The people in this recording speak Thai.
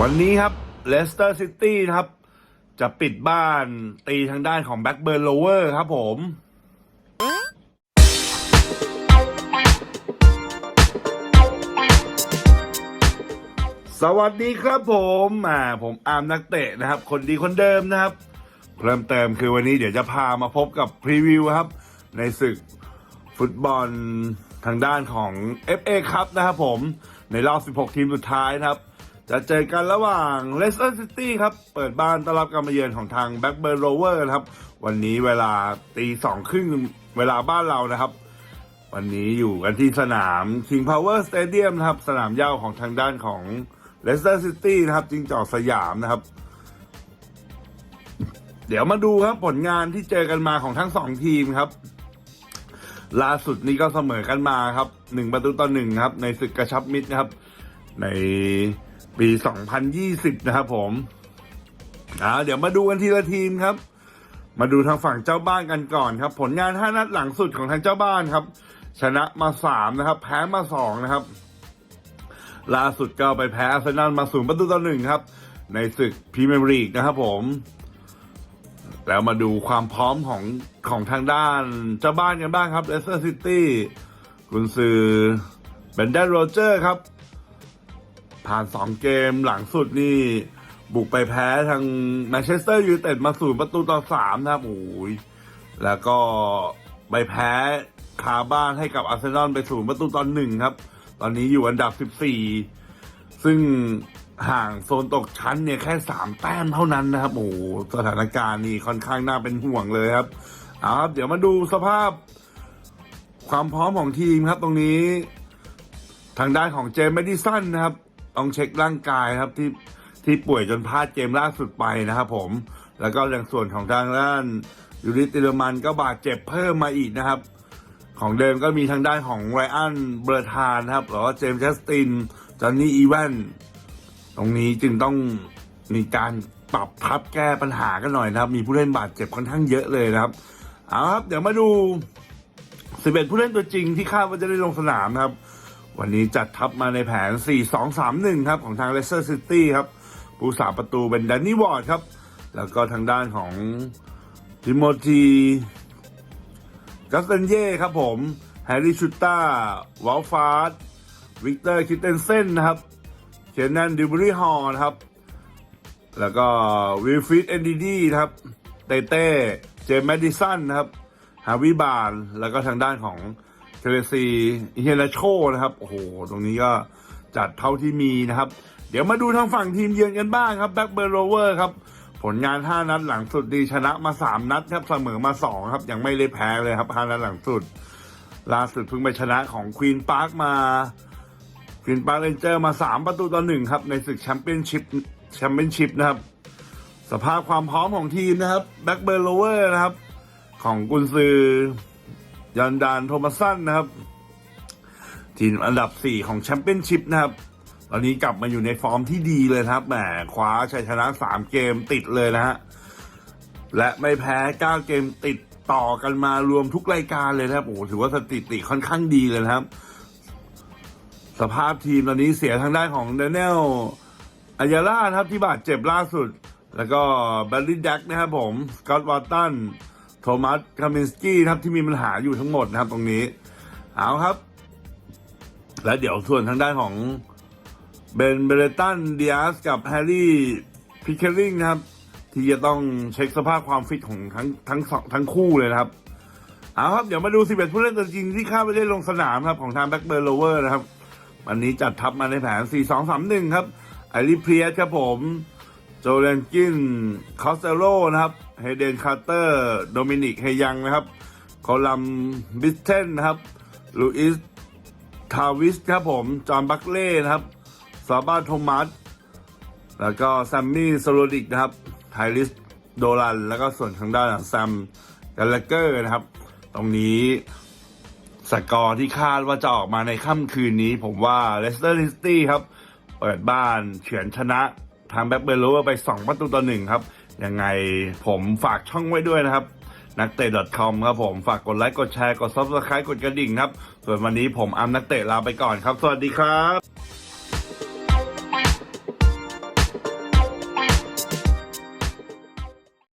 วันนี้ครับเลสเตอร์ซิตี้นะครับ จะปิดบ้านตีทางด้านของแบ็กเบิร์นโลเวอร์ครับผมสวัสดีครับผมอ่าผมอาร์มนักเตะนะครับ คนดีคนเดิมนะครับเริ่มเติมคือวันนี้เดี๋ยวจะพามาพบกับพรีวิวครับ ในศึกฟุตบอลทางด้านของ FA ครับนะครับผมในรอบ 16 ทีมสุดท้ายนะครับ จะเจอกันระหว่างเลสเตอร์ซิตี้ครับ เปิดบ้านต้อนรับการมาเยือนของทางแบ็กเบิร์นโรเวอร์นะครับ วันนี้เวลาตีสองครึ่งเวลาบ้านเรานะครับ วันนี้อยู่กันที่สนาม King Power Stadium นะครับ สนามเย้าของทางด้านของเลสเตอร์ซิตี้นะครับจิงจอกสยามนะครับ เดี๋ยวมาดูครับผลงานที่เจอกันมาของทั้งสองทีมครับล่าสุดนี้ก็เสมอกันมาครับหนึ่งประตูต่อหนึ่งครับ ในศึกกระชับมิตรนะครับ ใน ปี 2020 นะครับผมอ่าเดี๋ยวมาดูกันทีละทีมครับ มาดูทางฝั่งเจ้าบ้านกันก่อนครับ ผลงาน 5 นัดหลังสุดของทางเจ้าบ้านครับ ชนะมา 3 นะครับ แพ้มา 2 นะครับ ล่าสุดก็ไปแพ้อาร์เซนอลมาศูนย์ประตูต่อหนึ่งครับ ในศึกพรีเมียร์ลีกนะครับผมแล้วมาดูความพร้อมของของทางด้านเจ้าบ้านกันบ้างครับเลสเตอร์ซิตี้กุนซือเบนเดนโรเจอร์ครับ ผ่านสองเกมหลังสุดนี่ บุกไปแพ้ทางแมนเชสเตอร์ยูไนเต็ดมาศูนย์ประตูต่อสามนะครับโอ้ยแล้วก็ไปแพ้คาบ้านให้กับอาร์เซนอลไปศูนย์ประตูต่อหนึ่งครับ ตอนนี้อยู่อันดับสิบสี่ซึ่งห่างโซนตกชั้นเนี่ยแค่สามแต้มเท่านั้นนะครับโอ้สถานการณ์นี่ค่อนข้างน่าเป็นห่วงเลยครับเอาครับ เดี๋ยวมาดูสภาพความพร้อมของทีมครับตรงนี้ ทางด้านของเจมส์แมดิสันนะครับ ต้องเช็คร่างกายครับที่ที่ป่วยจนพลาดเกมล่าสุดไปนะครับผมแล้วก็ในส่วนของทางด้านยูริติลมันก็บาดเจ็บเพิ่มมาอีกนะครับ ของเดิมก็มีทางด้านของไรอันเบอร์ทานครับหรือว่าเจมส์จัสตินจอห์นนี่อีแวนตรงนี้จึงต้องมีการปรับทับแก้ปัญหากันหน่อยนะครับ มีผู้เล่นบาดเจ็บค่อนข้างเยอะเลยนะครับเอาครับเดี๋ยวมาดู 11 ผู้เล่นตัวจริงที่คาดว่าจะได้ลงสนามนะครับ วันนี้จัดทัพมาในแผน 4-2-3-1 ครับ ของทางเลสเตอร์ซิตี้ครับผู้สาประตูเป็นแดนนี่วอร์ดครับ แล้วก็ทางด้านของทิโมธีกัสเตนเย่ครับผม แฮร์รี่ชูต้าวอลฟาร์ดวิกเตอร์คิตเตนเซนนะครับเชนนันดิบรีฮอร์นะครับ แล้วก็วิลฟิดเอนดีดีครับเตเต้เจมส์แมดิสันนะครับฮาวิบาลแล้วก็ทางด้านของ เทเลซีเฮนาโชนะครับโอ้โหตรงนี้ก็จัดเท่าที่มีนะครับ เดี๋ยวมาดูทางฝั่งทีมเยือนกันบ้างครับแบ็กเบอร์โรเวอร์ครับผลงาน 5 นัดหลังสุดดีชนะมา 3 นัดครับเสมอมา 2 ครับยังไม่ได้แพ้เลยครับ 5 นัดหลังสุด ล่าสุดเพิ่งไปชนะของควีนพาร์คมาควีนพาร์คเรนเจอร์มา 3 ประตูต่อหนึ่งครับ ในศึกแชมเปี้ยนชิพแชมเปี้ยนชิพนะครับ สภาพความพร้อมของทีมนะครับแบ็กเบอร์โรเวอร์นะครับ ของกุนซือ ยันดานโทมัสสันนะครับ ทีมอันดับ 4 ของแชมเปี้ยนชิพนะครับตอนนี้กลับมาอยู่ในฟอร์มที่ดีเลยครับแหมคว้าชัยชนะ 3 เกมติดเลยนะฮะและไม่แพ้ 9 เกมติดต่อกันมารวมทุกรายการเลยนะครับโอ้ถือว่าสถิติค่อนข้างดีเลยนะครับ สภาพทีมตอนนี้เสียทางด้านของเดนเนลอายาล่าครับที่บาดเจ็บล่าสุด แล้วก็แบลลี่แจ็คนะครับผมสกอตต์วอตตัน โทมัสคามินสกี้ครับที่มีปัญหาอยู่ทั้งหมดนะครับ ตรงนี้เอาครับ และเดี๋ยวส่วนทางด้านของเบนเบเลตันเดียสกับแฮร์รี่พิคเคอริงนะครับ ที่จะต้องเช็คสภาพความฟิตของทั้งทั้งสองทั้งคู่เลยนะครับเอาครับ เดี๋ยวมาดู 11 ผู้เล่นตัวจริงที่คาดว่าได้ลงสนามครับ ของทางแบ็กเบอร์โลเวอร์นะครับ วันนี้จัดทัพมาในแผน 4-2-3-1 ครับไอริเพียสครับผม โจเลนกินคอสเตโลนะครับเฮเดนคาร์เตอร์ โดมินิกเฮยังนะครับโคลัมบิสเทนนะครับลูอิสทาวิสครับผม จอห์นบัคเล่นะครับซาบ้าโทมัสแล้วก็แซมมี่โซโลดิกนะครับไทลิสโดรัน แล้วก็ส่วนทางด้านของแซมกัลเลเกอร์นะครับ ตรงนี้สกอร์ที่คาดว่าจะออกมาในค่ำคืนนี้ ผมว่าเลสเตอร์ซิตี้ครับ เปิดบ้านเฉือนชนะทางแบ็คเบลโลไป 2 ประตูต่อหนึ่งครับ ยังไงผมฝากช่องไว้ด้วยนะครับ นักเตะ .com ครับผมฝากกดไลค์กดแชร์กด subscribe กดกระดิ่งครับ ส่วนวันนี้ผมอัมนักเตะลาไปก่อนครับ สวัสดีครับ